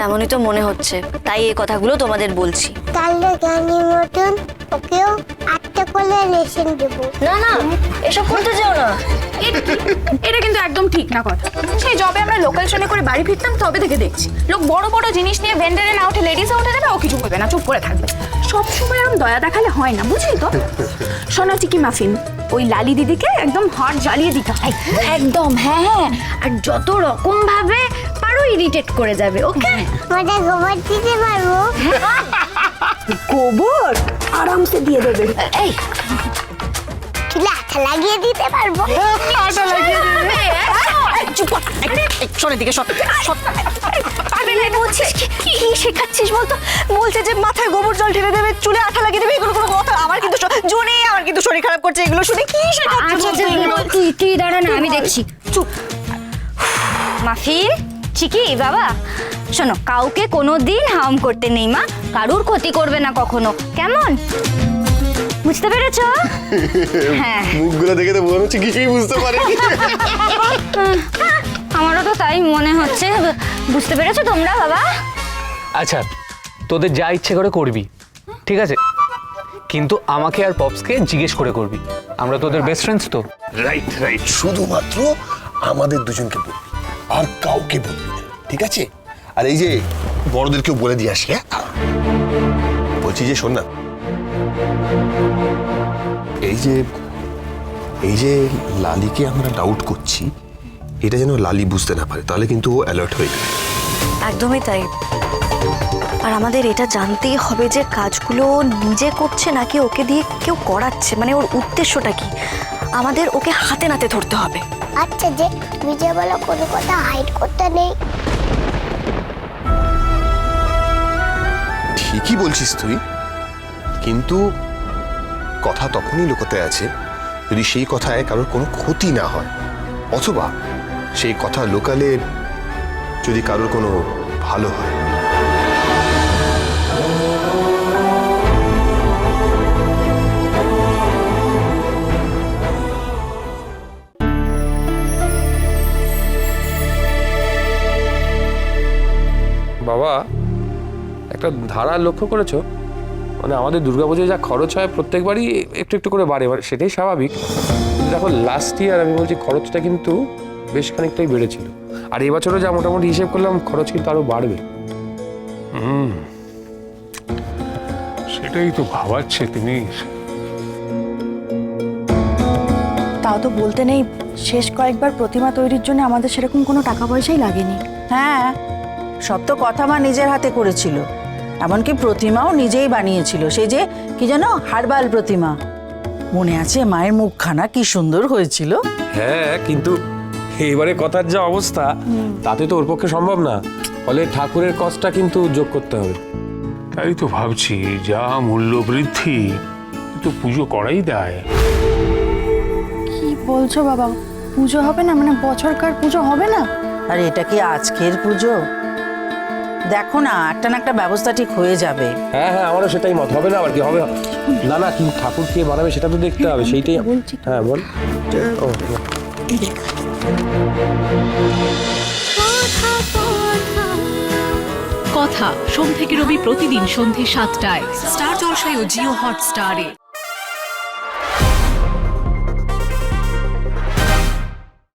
তেমনই তো মনে হচ্ছে। তাই এই কথাগুলো তোমাদের বলছি। তাহলে জ্ঞানীর মতন ওকেও আটটা করে রেশন দেবো। না না এসব করতে যেও না। এটা কিন্তু একদম ঠিক না কথা। সেই জবে আমরা লোকাল ট্রেনে করে বাড়ি ফিরতাম তবে থেকে দেখছি। লোক বড় বড় জিনিস নিয়ে ভেন্ডারে না উঠে লেডিসে উঠে যাবে ও কিছু করবে না চুপ করে থাকবে। সব সময় এরকম দয়া দেখালে হয় না বুঝলি তো? সোনা টিকি মাফিন ওই লালি দিদিকে একদম হট জ্বালিয়ে দিতে হয়। একদম হ্যাঁ হ্যাঁ। আর যত রকম ভাবে ইরিটেট করে যাবে ওকে মানে গোবর দিতে পারব? গোবর? আরামসে দিয়ে দেবে। এই। চুলে আঠা লাগিয়ে দিতে পারব। শোনের দিকে সব বলছিস কি? কি শেখাচ্ছিস বলতো? বলছে যে মাথায় গোবর জল ঢেলে দেবে চুলে আঠা লাগিয়ে দেবে এগুলো কোনো কথা। আমার কিন্তু আমার কিন্তু শরীর খারাপ করছে এগুলো শুনে কি আচ্ছা আচ্ছা তুই তুই দাঁড়া না আমি দেখছি। চুপ। মাফিন চিকি বাবা? শোনো কাউকে কোনো দিন হার্ম করতে নেই মা। কারুর ক্ষতি করবে না কখনো। কেমন? বুঝতে পেরেছ? হ্যাঁ। মুখগুলো দেখে তো মনে হচ্ছে কিছুই বুঝতে পারিনি। আমারও তো তাই মনে হচ্ছে। বুঝতে পেরেছ তোমরা বাবা? আচ্ছা তোদের যা ইচ্ছে করে করবি ঠিক আছে? কিন্তু আমাকে আর পপসকে জিজ্ঞেস করে করবি। আমরা তোদের বেস্ট ফ্রেন্ডস তো। রাইট রাইট শুধুমাত্র আমাদের দুজনকে বলবি আর কাউকে বলবি ঠিক আছে? আর এই যে বড়দেরকেও বলে দিয়ে আসি হ্যাঁ? বলছি যে শোন না। এই যে এই যে লালিকে আমরা ডাউট করছি এটা যেন লালি বুঝতে না পারে তাহলে কিন্তু ও অ্যালার্ট হয়ে যাবে। একদমই তাই। আর আমাদের এটা জানতেই হবে যে কাজগুলো নিজে করছে নাকি ওকে দিয়ে কেউ করাচ্ছে? মানে ওর উদ্দেশ্যটা কি? আমাদের ওকে হাতে নাতে ধরতে হবে। আচ্ছা যে তুমি যে বলো কোনো কথা হাইড করতে নেই। ঠিকই বলছিস তুই? কিন্তু কথা তখনই লোকতে আছে যদি সেই কথায় কারোর কোনো ক্ষতি না হয়। অথবা সেই কথা লোকালে যদি কারোর কোনো ভালো হয়। বাবা একটা ধারা লক্ষ্য করেছ? মানে আমাদের দুর্গাপুজোয় যা খরচ হয় প্রত্যেকবারই একটু একটু করে বাড়ে এবার সেটাই স্বাভাবিক। দেখো লাস্ট ইয়ার আমি বলছি খরচটা কিন্তু বেশ খানিকটাই বেড়েছিল। আর এবছরও যা মোটামুটি হিসেব করলাম খরচ কিন্তু আরও বাড়বে। হুম। সেটাই তো ভাবাচ্ছে তুমি তাও তো বলতে নেই শেষ কয়েকবার প্রতিমা তৈরির জন্য আমাদের সেরকম কোনো টাকা পয়সাই লাগেনি। হ্যাঁ সব তো কথা মা নিজের হাতে করেছিল। এমনকি প্রতিমাও নিজেই বানিয়েছিল। সেই যে কি যেন হারবাল প্রতিমা। মনে আছে মায়ের মুখখানা কি সুন্দর হয়েছিল? হ্যাঁ কিন্তু এবারে কথার যা অবস্থা তাতে তো ওর পক্ষে সম্ভব না। ফলে ঠাকুরের কষ্টটা কিন্তু যোগ করতে হবে। তাই তো ভাবছি যা মূল্য বৃদ্ধি তো পুজো করাই দেয়। কি বলছো বাবা? পুজো হবে না? মানে বছরকার পুজো হবে না? আর এটা কি আজকের পুজো? দেখো না একটা না একটা ব্যবস্থা ঠিক হয়ে যাবে। হ্যাঁ হ্যাঁ আমারও সেটাই মত। হবে না আবার কি? হবে না না কিন্তু ঠাকুর কে বানাবে সেটা তো দেখতে হবে সেইটাই হ্যাঁ বল। ও, কথা সোম থেকে রবি প্রতিদিন সন্ধে সাতটায়। স্টার জলসায় ও জিও হটস্টারে।